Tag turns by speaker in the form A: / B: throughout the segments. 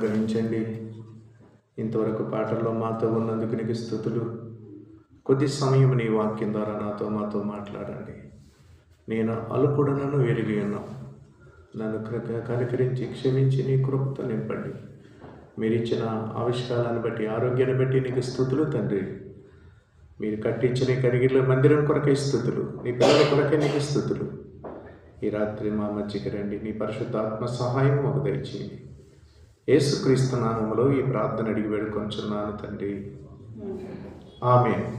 A: గ్రహించండి ఇంతవరకు పాటల్లో మాతో ఉన్నందుకు నీకు స్థుతులు. కొద్ది సమయం నీ వాక్యం ద్వారా నాతో మాతో మాట్లాడండి. నేను అలుపుడనను ఎరిగి ఉన్నాం నన్ను కృ- కనికరించి క్షమించి నీ కృపతో నింపండి. మీరు ఇచ్చిన ఆవిష్కారాలను బట్టి ఆరోగ్యాన్ని బట్టి నీకు స్థుతులు తండ్రి. మీరు కట్టించిన ఈ మందిరం కొరకే స్థుతులు. నీ పిల్లల కొరకే నీకు స్థుతులు. ఈ రాత్రి మా మధ్యకి రండి. నీ పరిశుద్ధాత్మ సహాయం మాకు దయచేయండి. యేసుక్రీస్తు నామములో ఈ ప్రార్థన అడిగి వేడుకొంచున్నాను తండ్రి. ఆమె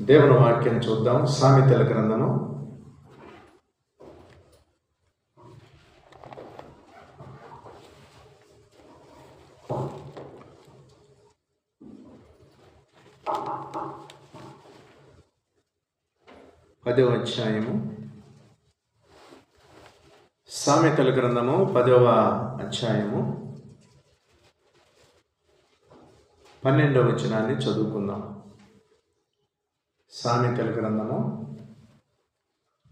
A: దేవుని వాక్యం చూద్దాం. సామెతల గ్రంథము పదవ అధ్యాయము. సామెతల గ్రంథము పదవ అధ్యాయము. పన్నెండవ వచనాన్ని చదువుకుందాం. సామెతల గ్రంథము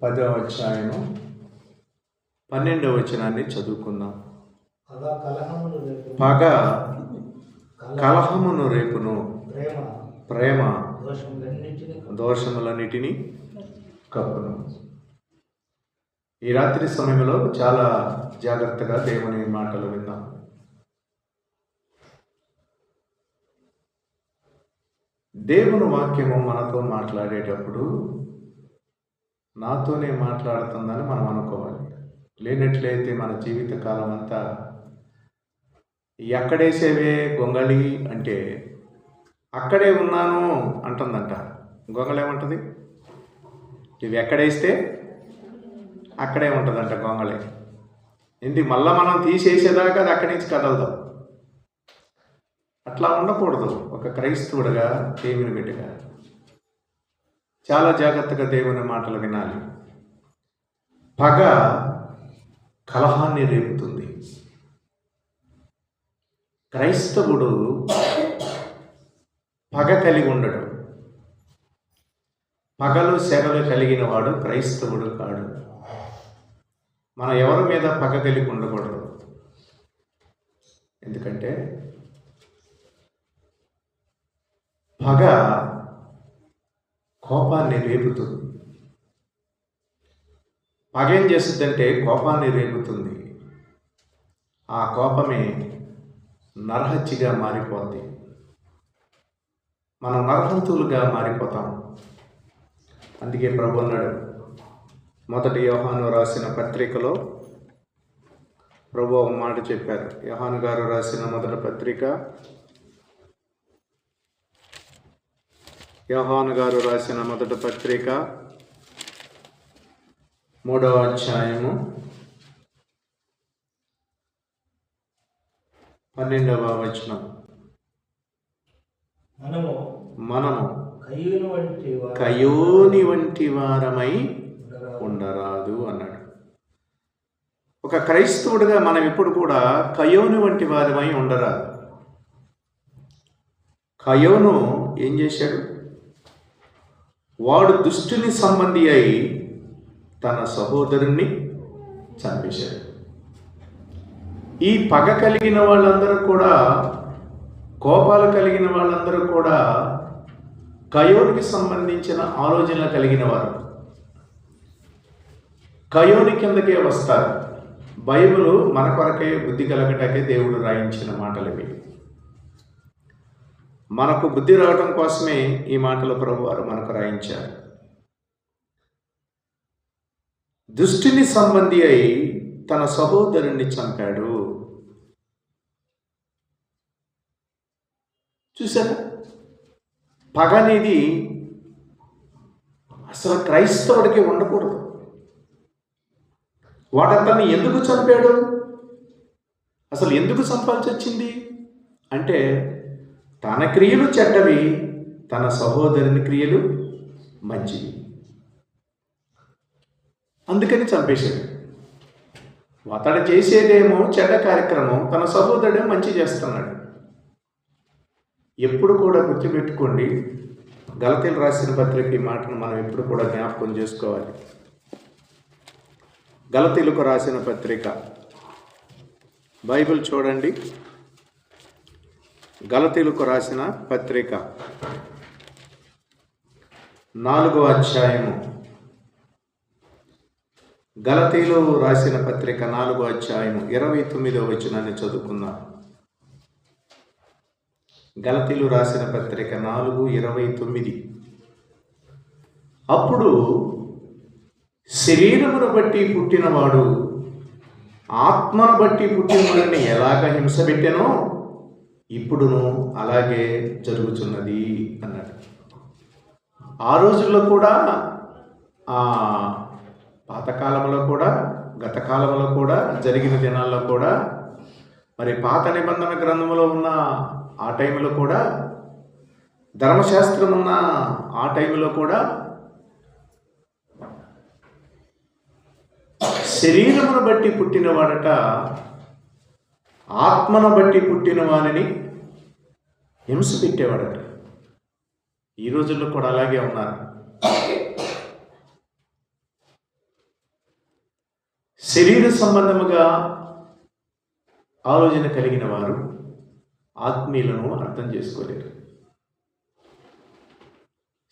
A: పదవ అధ్యాయము. పన్నెండవ వచనాన్ని చదువుకుందాం. పగ కలహమును రేపును.
B: ప్రేమ. దోషములన్నిటినీ
A: కప్పును. ఈ రాత్రి సమయంలో చాలా జాగ్రత్తగా దేవుని మాటలు విన్నాం దేవుని వాక్యము మనతో మాట్లాడేటప్పుడు నాతోనే మాట్లాడుతుందని మనం అనుకోవాలి. లేనట్లయితే మన జీవితకాలం అంతా ఎక్కడేసేవే గొంగళి అంటే అక్కడే ఉన్నాను అంటుందంట. గొంగళేమంటుంది ఇవి ఎక్కడేస్తే అక్కడే ఉంటుందంట గొంగళి. ఇది మళ్ళీ మనం తీసేసేదాకా అది అక్కడి నుంచి కదలదు. అట్లా ఉండకూడదు. ఒక క్రైస్తవుడిగా దేవుని బిడ్డగా చాలా జాగ్రత్తగా దేవుని మాటలు వినాలి. పగ కలహాన్ని రేపుతుంది. క్రైస్తవుడు పగ కలిగి ఉండడు. పగలు సెగలు కలిగిన వాడు క్రైస్తవుడు కాడు. మనం ఎవరి మీద పగ కలిగి ఉండకూడదు. ఎందుకంటే పగ కోపాన్ని రేపుతుంది. పగ ఏం చేస్తుందంటే కోపాన్ని రేపుతుంది. ఆ కోపమే నరహత్యగా మారిపోద్ది. మనం నరహంతులుగా మారిపోతాం. అందుకే ప్రభు అన్నాడు మొదటి యోహాను రాసిన పత్రికలో ప్రభు ఒక మాట చెప్పారు. యోహాను గారు రాసిన మొదటి పత్రిక యోహాను గారు రాసిన మొదటి పత్రిక మూడవ అధ్యాయము పన్నెండవ వచనం.
B: మనము
A: మనము కయోని వంటి వారమై ఉండరాదు అన్నాడు. ఒక క్రైస్తవుడిగా మనం ఇప్పుడు కూడా కయోని వంటి వారమై ఉండరాదు. కయోను ఏం చేశాడు? వాడు దుష్టుని సంబంధి అయి తన సహోదరుణ్ణి చంపేశాడు. ఈ పగ కలిగిన వాళ్ళందరూ కూడా కోపాలు కలిగిన వాళ్ళందరూ కూడా కయోనికి సంబంధించిన ఆలోచనలు కలిగిన వారు. కయోని కిందకే వస్తారు. బైబిల్ మన కొరకే బుద్ధి కలగటకే దేవుడు రాయించిన మాటలు ఇవి మనకు బుద్ధి రావటం కోసమే ఈ మాటలు ప్రభువారు మనకు రాయించారు. దుష్టిని సంబంధి అయి తన సహోదరుణ్ణి చంపాడు. చూసారా పగ అనేది అసలు క్రైస్తవుడికి ఉండకూడదు. వాడతన్ని ఎందుకు చంపాడు? అసలు ఎందుకు చంపాల్సి వచ్చింది అంటే తన క్రియలు చెడ్డవి తన సహోదరుని క్రియలు మంచివి. అందుకని చంపేశాడు. అతడు చేసేదేమో చెడ్డ కార్యక్రమం తన సహోదరుడే మంచి చేస్తున్నాడు. ఎప్పుడు కూడా గుర్తుపెట్టుకోండి గలతీలు రాసిన పత్రిక ఈ మాటను మనం ఎప్పుడు కూడా జ్ఞాపకం చేసుకోవాలి. గలతీలకు రాసిన పత్రిక. బైబిల్ చూడండి. గలతీలకు రాసిన పత్రిక. నాలుగో అధ్యాయము. గలతీలు రాసిన పత్రిక నాలుగో అధ్యాయము ఇరవై తొమ్మిదో వచనాన్ని చదువుకుందాం. గలతీలు రాసిన పత్రిక నాలుగు ఇరవై తొమ్మిది. అప్పుడు శరీరమును బట్టి పుట్టినవాడు ఆత్మను బట్టి పుట్టినవాడిని ఎలాగ హింస పెట్టానో ఇప్పుడును అలాగే జరుగుతున్నది అన్నాడు. ఆ రోజుల్లో కూడా ఆ పాతకాలంలో కూడా గత కాలంలో కూడా జరిగిన దినాల్లో కూడా మరి పాత నిబంధన గ్రంథంలో ఉన్న ఆ టైంలో కూడా ధర్మశాస్త్రం ఉన్న ఆ టైంలో కూడా శరీరమును బట్టి పుట్టినవాడట ఆత్మను బట్టి పుట్టిన వారిని హింస పెట్టేవాడట. ఈ రోజుల్లో కూడా అలాగే ఉన్నారు. శరీర సంబంధముగా ఆలోచన కలిగిన వారు ఆత్మీయులను అర్థం చేసుకోలేరు.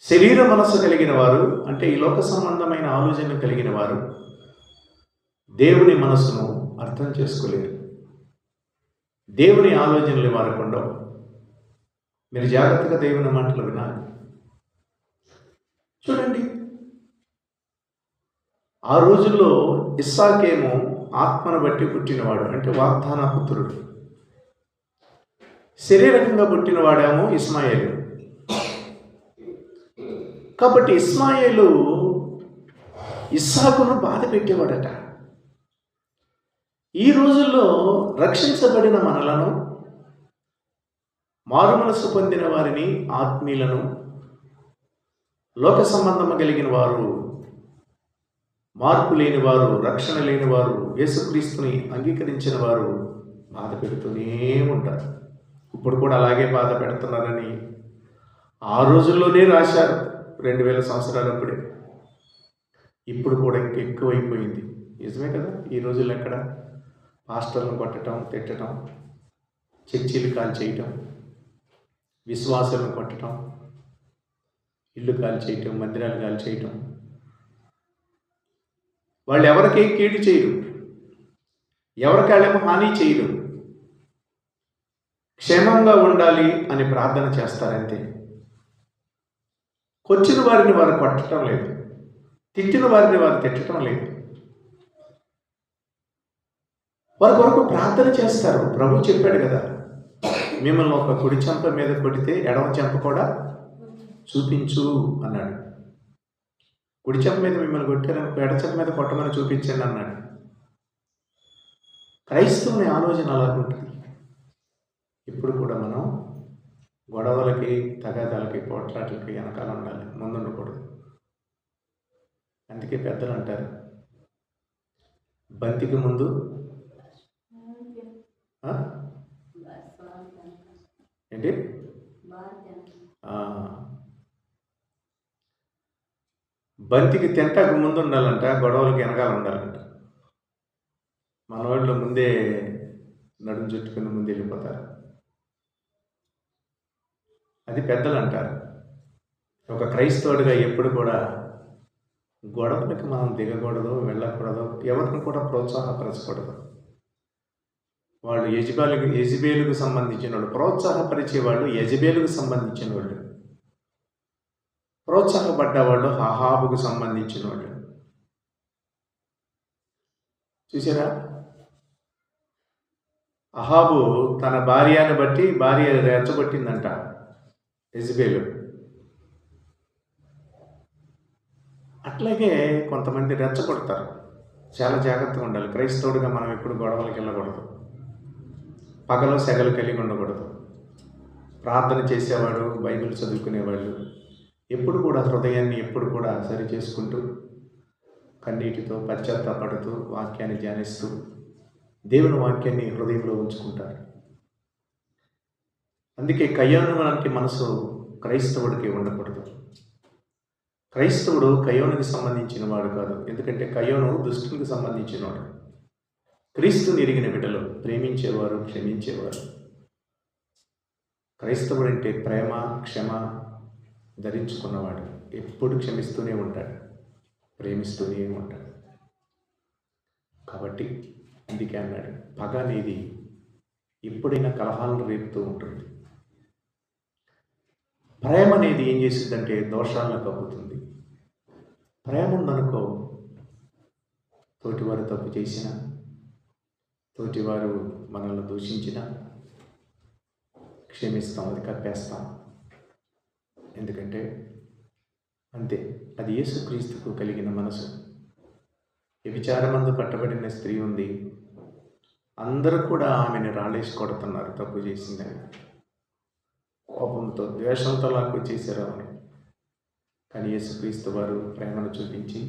A: శరీర మనస్సు కలిగిన వారు అంటే ఈ లోక సంబంధమైన ఆలోచన కలిగిన వారు దేవుని మనస్సును అర్థం చేసుకోలేరు. దేవుని ఆలోచనలు వారికి ఉండవు? మీరు జాగ్రత్తగా దేవుని మాటలు వినాలి. చూడండి. ఆ రోజుల్లో ఇస్సాకేమో ఆత్మను బట్టి పుట్టినవాడు అంటే వాగ్దాన పుత్రుడు శరీరకంగా పుట్టినవాడేమో ఇస్మాయిలు. కాబట్టి ఇస్మాయిలు ఇస్సాకును బాధ పెట్టేవాడట. ఈ రోజుల్లో రక్షించబడిన మనలను మారుమనసు పొందిన వారిని ఆత్మీయులను లోక సంబంధము కలిగిన వారు మార్పు లేని వారు రక్షణ లేని వారు యేసుక్రీస్తుని అంగీకరించిన వారు బాధ పెడుతూనే ఉంటారు. ఇప్పుడు కూడా అలాగే బాధ పెడుతున్నారని ఆ రోజుల్లోనే రాశారు రెండు వేల సంవత్సరాలప్పుడే ఇప్పుడు కూడా ఇంక ఎక్కువైపోయింది. నిజమే కదా? ఈ రోజుల్లో ఎక్కడ? పాస్టర్లను కొట్టడం తిట్టడం చర్చీలు కాల్ చేయటం విశ్వాసాలను కొట్టడం ఇల్లు కాల్ చేయటం మందిరాలు కాల్ చేయటం. వాళ్ళు ఎవరికి కీడు చేయరు. ఎవరికాళ్ళేమో హాని చేయరు. క్షేమంగా ఉండాలి అని ప్రార్థన చేస్తారంతే. కొచ్చిన వారిని వారు కొట్టడం లేదు. తిట్టిన వారిని వారు తిట్టడం లేదు. వారి కొరకు ప్రార్థన చేస్తారు. ప్రభు చెప్పాడు కదా మిమ్మల్ని ఒక కుడి చెంప మీద కొడితే ఎడమ చెంప కూడా చూపించు అన్నాడు. కుడి చెంప మీద మిమ్మల్ని కొట్టారనుకో ఎడ చెంప మీద కొట్టమని చూపించండి అన్నాడు. క్రైస్తవుని ఆలోచన అలా ఉంటుంది ఇప్పుడు కూడా మనం గొడవలకి తగాదాలకి పోట్లాటలకి వెనకాల ఉండాలి. ముందు ఉండకూడదు. అందుకే పెద్దలు అంటారు బంతికి ముందు ఏంటి? బంతికి తింటాకు ముందు ఉండాలంట గొడవలకి వెనకాల ఉండాలంట. మన వాళ్ళు ముందే నడుము చుట్టుకుని ముందు వెళ్ళిపోతారు. అది పెద్దలు అంటారు ఒక క్రైస్తవుడిగా ఎప్పుడు కూడా గొడవలకి మనం దిగకూడదు వెళ్ళకూడదు ఎవరిని కూడా ప్రోత్సాహపరచకూడదు. వాళ్ళు యజబేలుకు యజబేలుకు సంబంధించిన వాళ్ళు ప్రోత్సాహపరిచే వాళ్ళు యజబేలుకు సంబంధించిన వాళ్ళు ప్రోత్సాహపడ్డ వాళ్ళు సంబంధించిన వాళ్ళు చూసారా అహాబు తన భార్యను బట్టి భార్య రెచ్చగొట్టిందంట. యజబేలు అట్లాగే కొంతమంది రెచ్చగొడతారు. చాలా జాగ్రత్తగా ఉండాలి. క్రైస్తవుడిగా మనం ఎప్పుడు గొడవలకి వెళ్ళకూడదు. పగలు సెగలు కలిగి ఉండకూడదు. ప్రార్థన చేసేవాడు బైబిల్ చదువుకునేవాళ్ళు ఎప్పుడు కూడా హృదయాన్ని ఎప్పుడు కూడా సరి చేసుకుంటూ కన్నీటితో పశ్చాత్తాపడుతూ వాక్యాన్ని ధ్యానిస్తూ దేవుని వాక్యాన్ని హృదయంలో ఉంచుకుంటారు. అందుకే కయ్యాను మనకి మనసు క్రైస్తవుడికి ఉండకూడదు. క్రైస్తవుడు కయోనికి సంబంధించిన వాడు కాదు. ఎందుకంటే కయోను దుష్టునికి సంబంధించిన వాడు క్రీస్తుని ఎరిగిన బిడ్డలు ప్రేమించేవారు క్షమించేవారు. క్రైస్తవుడు అంటే ప్రేమ క్షమ ధరించుకున్నవాడు. ఎప్పుడు క్షమిస్తూనే ఉంటాడు. ప్రేమిస్తూనే ఉంటాడు. కాబట్టి అందుకే అన్నాడు పగ అనేది ఎప్పుడైనా కలహాలను రేపుతూ ఉంటుంది. ప్రేమ అనేది ఏం చేసిందంటే దోషాలను కప్పుతుంది ప్రేమ ఉందనుకో తోటివారు తప్పు చేసిన తోటివారు మనల్ని దూషించిన క్షమిస్తాం అది కప్పేస్తాం. ఎందుకంటే అంతే అది యేసుక్రీస్తుకు కలిగిన మనసు. వ్యభిచారమందు పట్టబడిన స్త్రీ ఉంది. అందరూ కూడా ఆమెను రాళ్ళేసి కొడుతున్నారు తప్పు చేసిందని. కోపంతో ద్వేషంతో లాక్కు చేశారు ఆమె కానీ యేసుక్రీస్తు వారు ప్రేమను చూపించి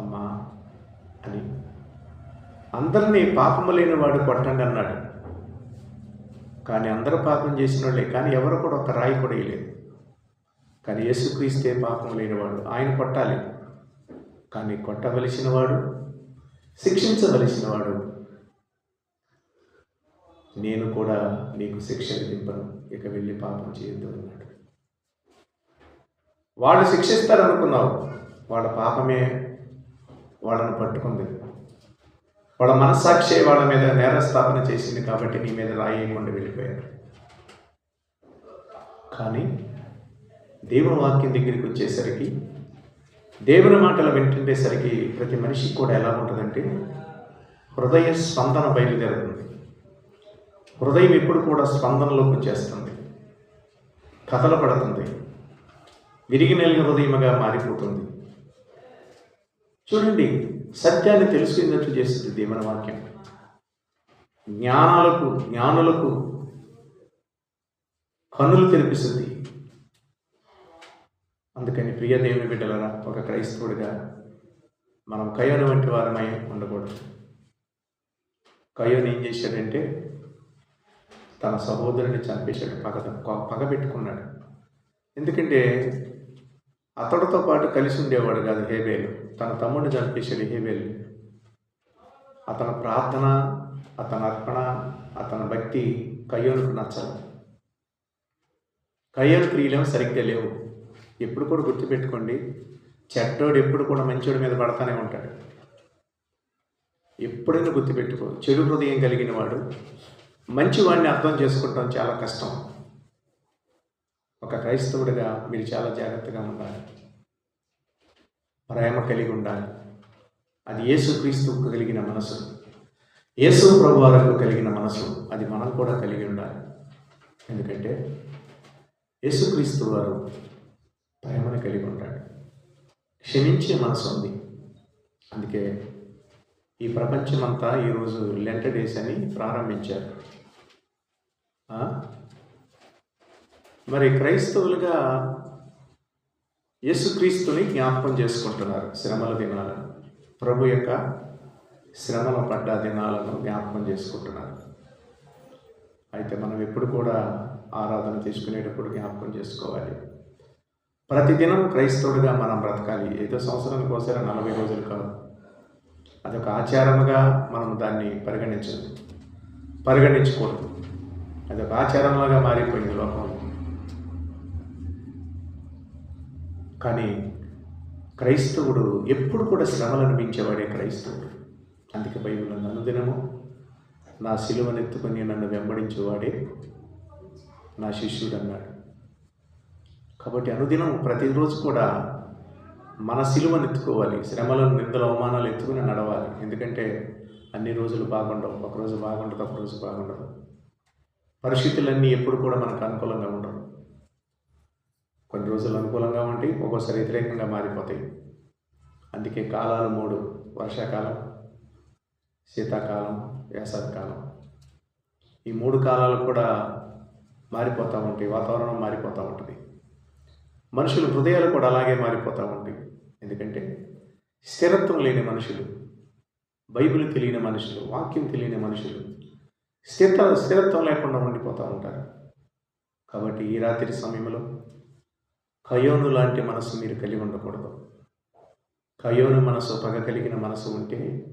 A: అమ్మా అని అందరినీ పాపము లేని వాడు కొట్టండి అన్నాడు. కానీ అందరూ పాపం చేసిన వాళ్ళే కానీ ఎవరు కూడా ఒక రాయి కూడా వేయలేదు. కానీ యేసుక్రీస్తే పాపం లేనివాడు ఆయన కొట్టాలి. కానీ కొట్టవలసిన వాడు శిక్షించవలసిన వాడు నేను కూడా నీకు శిక్ష విధింపను. ఇక వెళ్ళి పాపం చేయొద్దు అన్నాడు వాళ్ళు శిక్షిస్తారనుకున్నావు వాళ్ళ పాపమే వాళ్ళను పట్టుకుంది. వాళ్ళ మనస్సాక్షి వాళ్ళ మీద నేరస్థాపన చేసింది కాబట్టి నీ మీద రాయకుండా వెళ్ళిపోయారు కానీ దేవుని వాక్యం దగ్గరికి వచ్చేసరికి దేవుని మాటలు వింటుండేసరికి ప్రతి మనిషికి కూడా ఎలా ఉంటుందంటే హృదయ స్పందన బయలుదేరుతుంది. హృదయం ఎప్పుడు కూడా స్పందనలోకి వచ్చేస్తుంది. కథలు పడుతుంది విరిగి నెలిన హృదయముగా మారిపోతుంది. చూడండి సత్యాన్ని తెలుసుకున్నట్లు చేస్తుంది దేవుని వాక్యం. జ్ఞానాలకు జ్ఞానులకు కన్నులు తెరిపిస్తుంది. అందుకని ప్రియ దేవుని బిడ్డలరా ఒక క్రైస్తవుడిగా మనం కయోని వంటి వారమై ఉండకూడదు. కయోని ఏం చేశాడంటే తన సహోదరుని చంపేశాడు. పగ పగ పెట్టుకున్నాడు. ఎందుకంటే అతడితో పాటు కలిసి ఉండేవాడు కాదు హేబేలు. తన తమ్ముడిని చంపేశాడు హేబేలు. అతని ప్రార్థన అతని అర్పణ అతని భక్తి కయ్యోనుకు నచ్చదు. కయ్యోను క్రియలేమో సరిగ్గా లేవు. ఎప్పుడు కూడా గుర్తుపెట్టుకోండి చెడ్డోడు ఎప్పుడు కూడా మంచోడి మీద పడతానే ఉంటాడు. ఎప్పుడైనా గుర్తుపెట్టుకో. చెడు హృదయం కలిగిన వాడు మంచివాడిని అర్థం చేసుకోవటం చాలా కష్టం. ఒక క్రైస్తవుడిగా మీరు చాలా జాగ్రత్తగా ఉండాలి. ప్రేమ కలిగి ఉండాలి. అది యేసుక్రీస్తుకు కలిగిన మనసు. యేసు ప్రభువారకు కలిగిన మనసు. అది మనం కూడా కలిగి ఉండాలి. ఎందుకంటే యేసుక్రీస్తు వారు ప్రేమను కలిగి ఉంటాడు క్షమించే మనసు ఉంది. అందుకే ఈ ప్రపంచమంతా ఈరోజు లెంట డేస్ అని ప్రారంభించారు. మరి క్రైస్తవులుగా యేసుక్రీస్తుని జ్ఞాపకం చేసుకుంటున్నారు శ్రమల దినాలను. ప్రభు యొక్క శ్రమల పడ్డ దినాలను జ్ఞాపకం చేసుకుంటున్నారు. అయితే మనం ఎప్పుడు కూడా ఆరాధన తీసుకునేటప్పుడు జ్ఞాపకం చేసుకోవాలి. ప్రతిదినం క్రైస్తవుడిగా మనం బ్రతకాలి. ఏదో సంవత్సరానికి ఒకసారి నలభై రోజులు కాదు. అదొక ఆచారముగా మనం దాన్ని పరిగణించదు. పరిగణించకూడదు. అదొక ఆచారంలాగా మారిపోయింది లోకం. కానీ క్రైస్తవుడు ఎప్పుడు కూడా శ్రమలు అనిపించేవాడే క్రైస్తవుడు. అందుకే బైబిల్ అనుదినము నా సిలువనెత్తుకొని నన్ను వెంబడించేవాడే నా శిష్యుడు అన్నాడు కాబట్టి అనుదినం ప్రతిరోజు కూడా మన సిలువను ఎత్తుకోవాలి శ్రమలను నిందల అవమానాలు ఎత్తుకుని నడవాలి. ఎందుకంటే అన్ని రోజులు బాగుండవు ఒకరోజు బాగుండదు ఒక రోజు బాగుండదు. పరిస్థితులన్నీ ఎప్పుడు కూడా మనకు అనుకూలంగా ఉండవు. కొన్ని రోజులు అనుకూలంగా ఉంటాయి ఒక్కోసారి వ్యతిరేకంగా మారిపోతాయి. అందుకే కాలాలు మూడు. వర్షాకాలం శీతాకాలం వేసవికాలం. ఈ మూడు కాలాలు కూడా మారిపోతూ ఉంటాయి వాతావరణం మారిపోతూ ఉంటుంది. మనుషుల హృదయాలు కూడా అలాగే మారిపోతూ ఉంటాయి. ఎందుకంటే స్థిరత్వం లేని మనుషులు బైబిల్ తెలియని మనుషులు వాక్యం తెలియని మనుషులు స్థిర స్థిరత్వం లేకుండా ఉండిపోతూ ఉంటారు. కాబట్టి ఈ రాత్రి సమయంలో కయోను లాంటి మనసు మీరు కలిగి ఉండకూడదు. కయోను మనసు పగ కలిగిన మనసు ఉంటే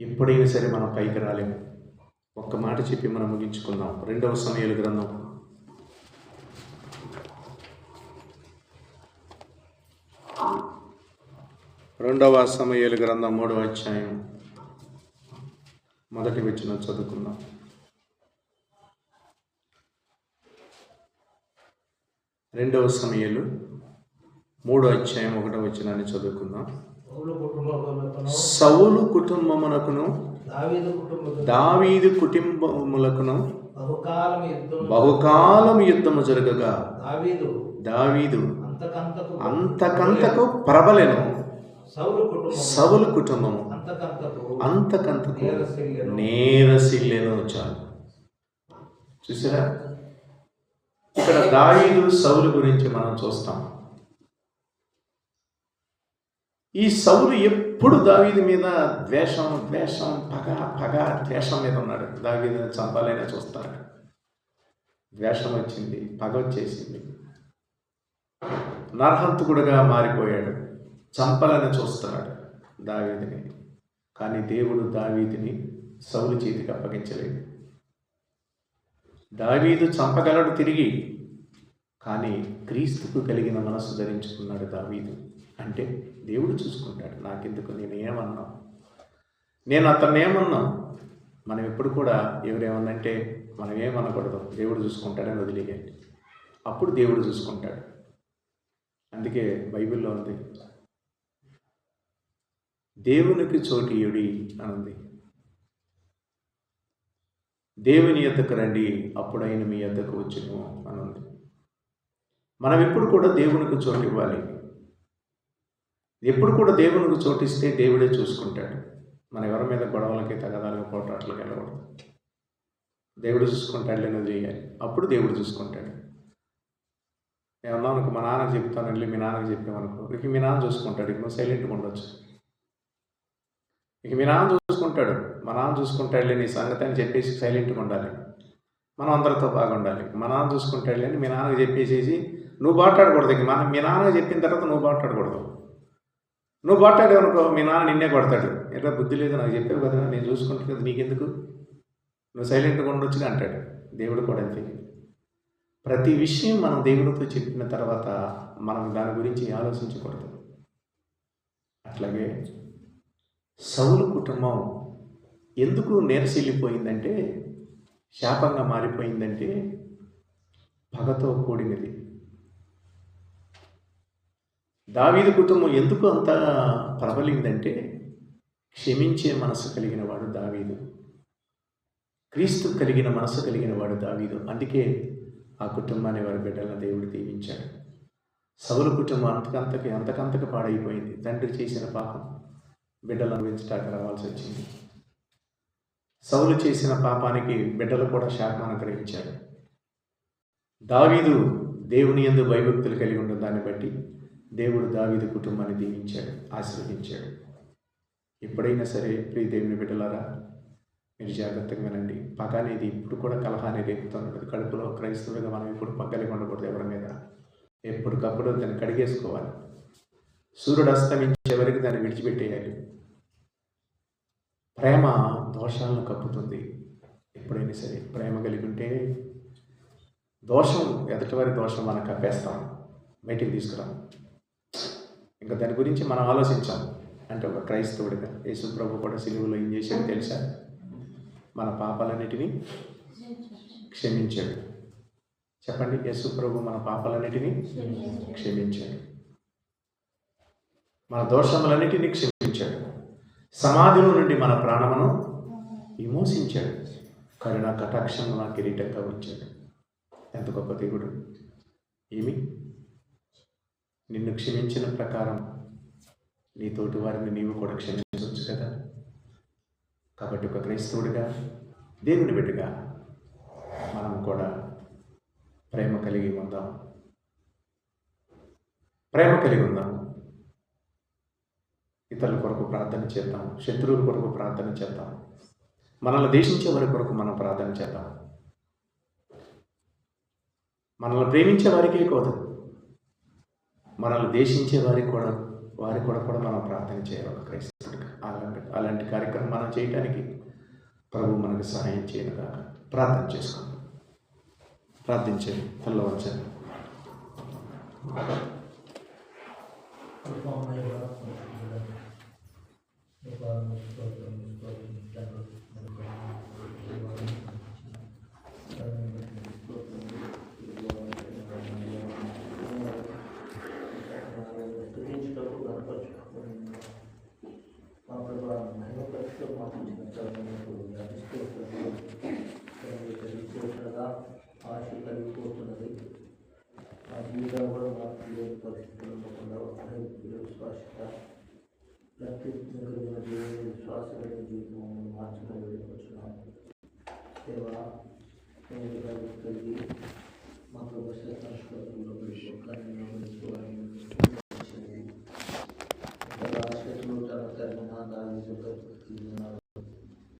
A: ఎప్పుడైనా సరే మనం పైకి రాలేము. ఒక్క మాట చెప్పి మనం ముగించుకుందాం. రెండవ సమయాలు గ్రంథం. రెండవ సమయాల గ్రంథం మూడవ అధ్యాయం. మొదటి వచ్చిన చదువుకుందాం. రెండవ సమయాలు మూడో అధ్యాయం ఒకటో వచ్చినాన్ని చదువుకుందాం. సౌలు కుటుంబమునకును
B: దావీదు కుటుంబములకు
A: దావీదు కుటుంబములకును
B: బహుకాలం యుద్ధం
A: బహుకాలం యుద్ధము జరగగా
B: దావీదు అంతకంతకు
A: ప్రబలెను.
B: సౌలు కుటుంబం
A: సౌలు కుటుంబము.
B: అంతకంతకు నీరసిల్లెను.
A: చాలు. చూసారా? ఇక్కడ దావీదు సౌలు గురించి మనం చూస్తాం. ఈ సౌలు ఎప్పుడు దావీదు మీద ద్వేషం ద్వేషం పగ పగ ద్వేషం మీద ఉన్నాడు. దావీదుని చంపాలనే చూస్తున్నాడు ద్వేషం వచ్చింది పగ వచ్చేసింది. నరహంతకుడుగా మారిపోయాడు. చంపాలని చూస్తున్నాడు దావీదిని. కానీ దేవుడు దావీదిని సౌలు చేతికి అప్పగించలేదు. దావీదు చంపగలడు తిరిగి కానీ క్రీస్తుకు కలిగిన మనసు ధరించుకున్నాడు దావీదు. అంటే దేవుడు చూసుకుంటాడు నాకెందుకు? నేను ఏమన్నా? నేను అతన్ని ఏమన్నా? మనం ఎప్పుడు కూడా ఎవరేమన్నంటే మనం ఏమనకూడదు దేవుడు చూసుకుంటాడని వదిలేయండి. అప్పుడు దేవుడు చూసుకుంటాడు. అందుకే బైబిల్లో ఉంది దేవునికి చోటీయుడి అని దేవుని యొద్దకు రండి అప్పుడైన మీ ఎద్దకు వచ్చును అని మనం ఎప్పుడు కూడా దేవునికి చోటు ఇవ్వాలి. ఎప్పుడు కూడా దేవునికి చోటిస్తే దేవుడే చూసుకుంటాడు. మన ఎవరి మీద గొడవలకి తగదాలకి పోటాట్లకి వెళ్ళకూడదు. దేవుడు చూసుకుంటాడు లేని చేయాలి. అప్పుడు దేవుడు చూసుకుంటాడు. ఏమన్నా అనుకో మా నాన్న చెప్తాను వెళ్ళి మీ నాన్నకి చెప్పామనుకో. ఇక మీ నాన్న చూసుకుంటాడు ఇక నువ్వు సైలెంట్గా ఉండొచ్చు. ఇక మీ నాన్న చూసుకుంటాడు. మా నాన్న చూసుకుంటాడులే నీ సంగతి అని చెప్పేసి సైలెంట్గా ఉండాలి. మనం అందరితో బాగుండాలి మా నాన్న చూసుకుంటాడులే అని మీ నాన్నకి చెప్పేసేసి నువ్వు మాట్లాడకూడదు ఇక. మన మీ నాన్నకి చెప్పిన తర్వాత నువ్వు మాట్లాడకూడదు నువ్వు మాట్లాడావు అనుకో మీ నాన్న నిన్నే కొడతాడు. ఎట్లా బుద్ధి లేదు నాకు చెప్పావు కదా నేను చూసుకుంటాను కదా నీకెందుకు? నువ్వు సైలెంట్గా ఉండొచ్చుగా అంటాడు. దేవుడు కూడా అంతే. ప్రతి విషయం మనం దేవుడితో చెప్పిన తర్వాత మనం దాని గురించి ఆలోచించకూడదు. అట్లాగే సౌలు కుటుంబం ఎందుకు నేరసిల్లిపోయిందంటే శాపంగా మారిపోయిందంటే పగతో కూడినది. దావీదు కుటుంబం ఎందుకు అంత ప్రబలిందంటే క్షమించే మనసు కలిగిన వాడు దావీదు. క్రీస్తు కలిగిన మనసు కలిగిన వాడు దావీదు. అందుకే ఆ కుటుంబాన్ని వారి బిడ్డలను దేవుడు దీవించాడు. సౌలు కుటుంబం అంతకంతకి అంతకంతకు పాడైపోయింది. తండ్రి చేసిన పాపం. బిడ్డలను అనుభవించడానికి రావాల్సి వచ్చింది. సౌలు చేసిన పాపానికి బిడ్డలు కూడా శాపం అనుగ్రహించాడు దావీదు దేవుని ఎందు భయభక్తులు కలిగి ఉన్న దాన్ని బట్టి దేవుడు దావీదు కుటుంబాన్ని దీవించాడు ఆశీర్వదించాడు. ఎప్పుడైనా సరే ప్రియ దేవుని బిడ్డలారా మీరు జాగ్రత్తగా వినండి. పగ అనేది ఇప్పుడు కూడా కలహాన్ని రేపుతున్నది కడుపులో క్రైస్తవులుగా మనం ఇప్పుడు పగ్గలిగి ఉండకూడదు ఎవరి మీద. ఎప్పటికప్పుడు దాన్ని కడిగేసుకోవాలి. సూర్యుడు అస్తమించే వరకు దాన్ని విడిచిపెట్టేయాలి. ప్రేమ దోషాలను కప్పుతుంది. ఎప్పుడైనా సరే ప్రేమ కలిగి ఉంటే దోషం ఎదుటివారి దోషం మనం కప్పేస్తాం. బయటికి తీసుకురాం. ఇంకా దాని గురించి మనం ఆలోచించాం అంటే ఒక క్రైస్తవుడిగా యేసు ప్రభు కూడా సిలువలో ఏం చేశాడు తెలుసా? మన పాపాలన్నిటినీ క్షమించాడు. చెప్పండి యేసు ప్రభు మన పాపాలన్నిటినీ క్షమించాడు. మన దోషములన్నిటినీ క్షమించాడు సమాధిలో నుండి మన ప్రాణమును విమోచించాడు. కరుణ కటాక్షము నా కిరీటంగా ఉంచాడు. ఎంత గొప్ప దేవుడు. ఏమి? నిన్ను క్షమించిన ప్రకారం నీ తోటి వారిని నీవు కూడా క్షమించవచ్చు కదా. కాబట్టి ఒక క్రైస్తవుడిగా దేవుని బిడ్డగా మనం కూడా ప్రేమ కలిగి ఉందాం. ప్రేమ కలిగి ఉందాం. ఇతరుల కొరకు ప్రార్థన చేద్దాం. శత్రువుల కొరకు ప్రార్థన చేద్దాం. మనల్ని దేశించే వారి కొరకు మనం ప్రార్థన చేద్దాం. మనల్ని ప్రేమించే వారికే కాదు మనల్ని దేశించే వారికి కూడా వారి కూడా కూడా మనం ప్రార్థన చేయాలి. క్రైస్తవుడిగా అలాంటి అలాంటి కార్యక్రమం మనం చేయడానికి ప్రభు మనకు సహాయం చేయను కాక ప్రార్థన చేసుకుందాం. ప్రార్థించండి తెల్లవచ్చండి
B: మా